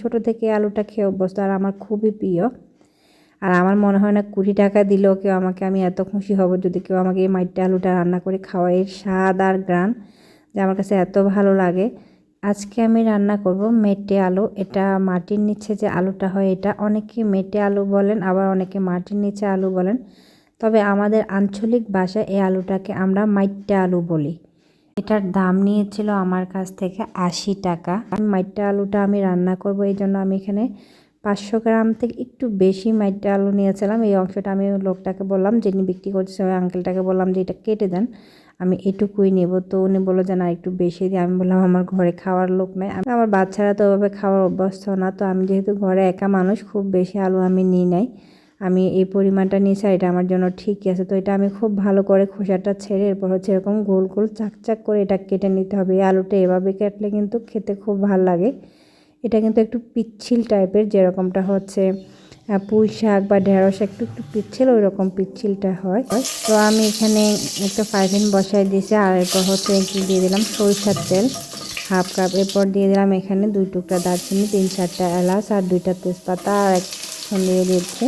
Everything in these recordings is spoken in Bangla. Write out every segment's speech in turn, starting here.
ছোট থেকে আলুটা খেয়ে অভ্যস্ত, আর আমার খুবই প্রিয়। আর আমার মনে হয় না কুড়ি টাকা দিলেও কেউ আমাকে, আমি এত খুশি হব যদি কেউ আমাকে এই মাইটটা আলুটা রান্না করে খাওয়ায়। এর স্বাদ আর গ্রান যে আমার কাছে এত ভালো লাগে। আজকে আমি রান্না করব মেটে আলু। এটা মাটির নিচে যে আলুটা হয়, এটা অনেকে মেটে আলু বলেন, আবার অনেকে মাটির নিচে আলু বলেন। তবে আমাদের আঞ্চলিক ভাষায় এই আলুটাকে আমরা মাইট্টা আলু বলি। এটার দাম নিয়েছিল আমার কাছ থেকে আশি টাকা। মাইট্টা আলুটা আমি রান্না করব, এই জন্য আমি এখানে পাঁচশো গ্রাম থেকে একটু বেশি মাইট্টা আলু নিয়েছিলাম। এই অংশটা আমি লোকটাকে বললাম, যিনি বিক্রি করছে ওই আঙ্কেলটাকে বললাম যে, এটা কেটে দেন, আমি এটুকুই নেব। তো উনি বলল যে, না, একটু বেশি দিয়ে আমি বললাম, আমার ঘরে খাওয়ার লোক নাই। আমার বাচ্চারা তো ওভাবে খাওয়ার অভ্যস্ত না, তো আমি যেহেতু ঘরে একা মানুষ, খুব বেশি আলু আমি নিই নাই। আমি এই পরিমাণটা নিয়েছি এটা আমার জন্য ঠিকই আছে। তো এটা আমি খুব ভালো করে খোসাটা ছেড়ে এরপর হচ্ছে এরকম গোল গোল চাকচাক করে এটা কেটে নিতে হবে। এই আলুটা এভাবে কাটলে কিন্তু খেতে খুব ভালো লাগে। এটা কিন্তু একটু পিচ্ছিল টাইপের যেরকমটা হচ্ছে পুঁই শাক বা ঢেঁড়স একটু একটু পিচ্ছিল ওই রকম পিচ্ছিলটা হয়। তো আমি এখানে একটা ফাইভিন বসাই দিয়েছি আর এরপর হচ্ছে একটু দিয়ে দিলাম? সরিষার তেল হাফ কাপ। এরপর দিয়ে দিলাম এখানে দুই টুকরা দারচিনি, তিন চারটা এলাচ আর দুইটা তেজপাতা আর এক দিয়ে দিচ্ছি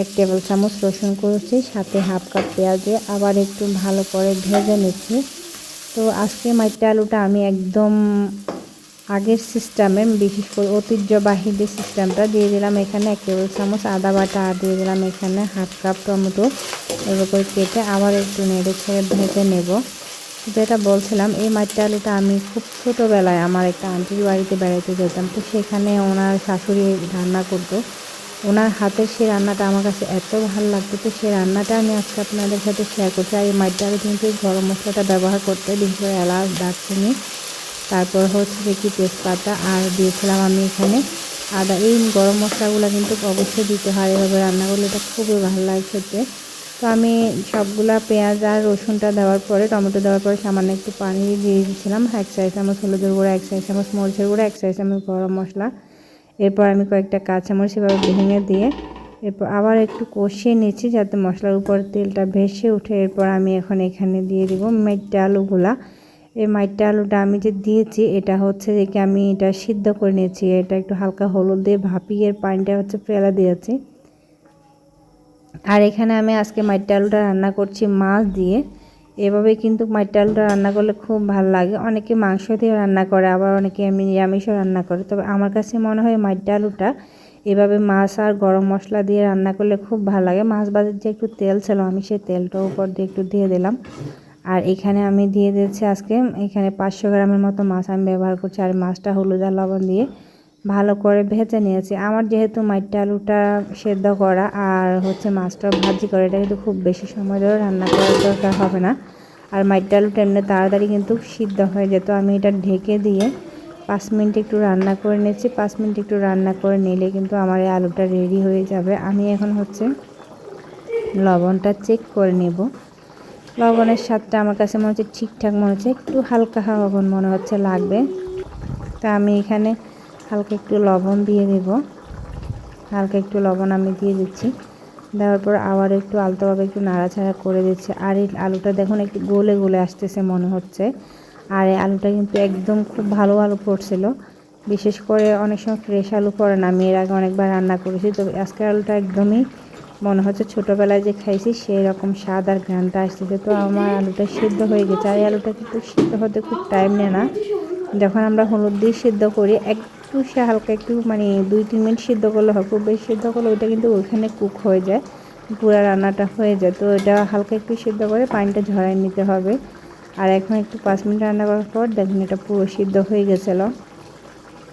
এক টেবিল চামচ রসুন করেছি সাথে হাফ কাপ পেঁয়াজ আবার একটু ভালো করে ভেজে নিচ্ছি। তো আজকে মাইটা আলুটা আমি একদম আগের সিস্টেমে, বিশেষ করে ঐতিহ্যবাহী যে সিস্টেমটা দিয়ে দিলাম এখানে এক টেবিল চামচ আদা বাটা, আর দিয়ে দিলাম এখানে হাফ কাপ টমেটো। এবার করে কেটে আবার একটু নেড়ে ছেড়ে ভেজে নেব। যেটা বলছিলাম, এই মাছটা আলুটা আমি খুব ছোটোবেলায় আমার একটা আন্টির বাড়িতে বেড়াতে যেতাম, তো সেখানে ওনার শাশুড়ি রান্না করতো। ওনার হাতের সেই রান্নাটা আমার কাছে এত ভালো লাগতো তো সেই রান্নাটা আমি আজকে আপনাদের সাথে শেয়ার করছি। আর এই আলু কিন্তু গরম মশলাটা ব্যবহার করতে বিশেষ করে এলাচ, দারচিনি, তারপর হচ্ছে যে কি তেজপাতা আর দিয়েছিলাম আমি এখানে আদা। এই গরম মশলাগুলো কিন্তু অবশ্যই দিতে হয়, এভাবে রান্না করলে এটা খুবই ভালো লাগে খেতে। তো আমি সবগুলা পেঁয়াজ আর রসুনটা দেওয়ার পরে, টমেটো দেওয়ার পরে সামান্য একটু পানি দিয়ে দিয়েছিলাম। এক সাইজ চামচ হলুদের গুঁড়া, এক সাইজ চামচ মরিচের গুঁড়া, এক সাইজ চামচ গরম মশলা। এরপর আমি কয়েকটা কাঁচামরিচ এভাবে ভেঙে দিয়ে এরপর আবার একটু কষিয়ে নিচ্ছি যাতে মশলার উপর তেলটা ভেসে উঠে। এরপর আমি এখন এখানে দিয়ে দিব মেটটা আলুগুলা। এই মাইটটা আলুটা আমি যে দিয়েছি, এটা হচ্ছে যে কি আমি এটা সিদ্ধ করে নিয়েছি। এটা একটু হালকা হলুদ দিয়ে ভাপিয়ে পানিটা হচ্ছে ফেলা দিয়েছি। আর এখানে আমি আজকে মাইটটা আলুটা রান্না করছি মাছ দিয়ে। এভাবে কিন্তু আলুটা রান্না করলে খুব ভালো লাগে। অনেকে মাংস দিয়ে রান্না করে, আবার অনেকে এমনি নিরামিষও রান্না করে। তবে আমার কাছে মনে হয় মাইটটা আলুটা এভাবে মাছ আর গরম মশলা দিয়ে রান্না করলে খুব ভালো লাগে। মাছ বাজার যে একটু তেল ছিল, আমি সেই তেলটা উপর দিয়ে একটু দিয়ে দিলাম। আর এখানে আমি দিয়ে দিচ্ছি আজকে, এখানে পাঁচশো গ্রামের মতো মাছ আমি ব্যবহার করছি। আর মাছটা হলুদ আর লবণ দিয়ে ভালো করে ভেজে নিয়েছি। আমার যেহেতু মাইটটা আলুটা সেদ্ধ করা আর হচ্ছে মাছটা ভাজি করা, এটা কিন্তু খুব বেশি সময় ধরে রান্না করার দরকার হবে না। আর মাইটটা আলুটা এমনি তাড়াতাড়ি কিন্তু সিদ্ধ হয়ে যেত। আমি এটা ঢেকে দিয়ে পাঁচ মিনিট একটু রান্না করে নিয়েছি পাঁচ মিনিট একটু রান্না করে নিলে কিন্তু আমার এই আলুটা রেডি হয়ে যাবে। আমি এখন হচ্ছে লবণটা চেক করে নেব। লবণের স্বাদটা আমার কাছে মনে হচ্ছে ঠিকঠাক মনে হচ্ছে। একটু হালকা লবণ মনে হচ্ছে লাগবে। তা আমি এখানে হালকা একটু লবণ দিয়ে দেব। হালকা একটু লবণ আমি দিয়ে দিচ্ছি। দেওয়ার পর আবার একটু আলতোভাবে একটু নাড়াচাড়া করে দিচ্ছি। আর এই আলুটা দেখুন একটু গলে গলে আসতেছে মনে হচ্ছে। আর এই আলুটা কিন্তু একদম খুব ভালো আলু পড়ছিল। বিশেষ করে অনেক সময় ফ্রেশ আলু পড়ে না। আমি এর আগে অনেকবার রান্না করেছি। তো আজকের আলুটা একদমই মনে হচ্ছে ছোটোবেলায় যে খাইছি, সেই রকম স্বাদ আর ঘ্রানটা আসতেছে। তো আমার আলুটা সিদ্ধ হয়ে গেছে। আর এই আলুটা কিন্তু সিদ্ধ হতে খুব টাইম নেয় না। যখন আমরা হলুদ দিয়ে সিদ্ধ করি একটু সে হালকা একটু মানে দুই, তিন মিনিট সিদ্ধ করলে হয়। খুব বেশি সিদ্ধ করলে ওইটা কিন্তু ওইখানে কুক হয়ে যায়। পুরো রান্নাটা হয়ে যায়। তো এটা হালকা একটু সিদ্ধ করে পানিটা ঝরাই নিতে হবে। আর এখন একটু পাঁচ মিনিট রান্না করার পর দেখুন এটা পুরো সিদ্ধ হয়ে গেছিল।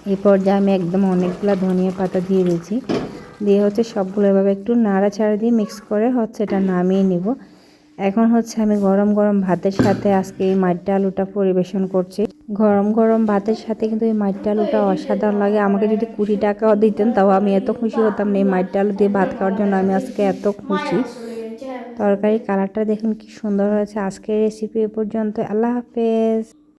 এই পর্যায়ে আমি একদম অনেকগুলো ধনিয়া পাতা দিয়ে দিয়েছি। দিয়ে হচ্ছে সবগুলো এভাবে একটু নাড়াচাড়া দিয়ে মিক্স করে হচ্ছে এটা নামিয়ে নিব। এখন হচ্ছে আমি গরম গরম ভাতের সাথে আজকে এই মাইটটা আলুটা পরিবেশন করছি। গরম গরম ভাতের সাথে কিন্তু এই মাইটটা আলুটা অসাধারণ লাগে। আমাকে যদি কুড়ি টাকাও দিতেন, তাও আমি এত খুশি হতাম না এই মাইটটা আলু দিয়ে ভাত খাওয়ার জন্য। আমি আজকে এত খুশি। তরকারি কালারটা দেখুন কি সুন্দর হয়েছে। আজকের রেসিপি এ পর্যন্ত আল্লাহ হাফেজ।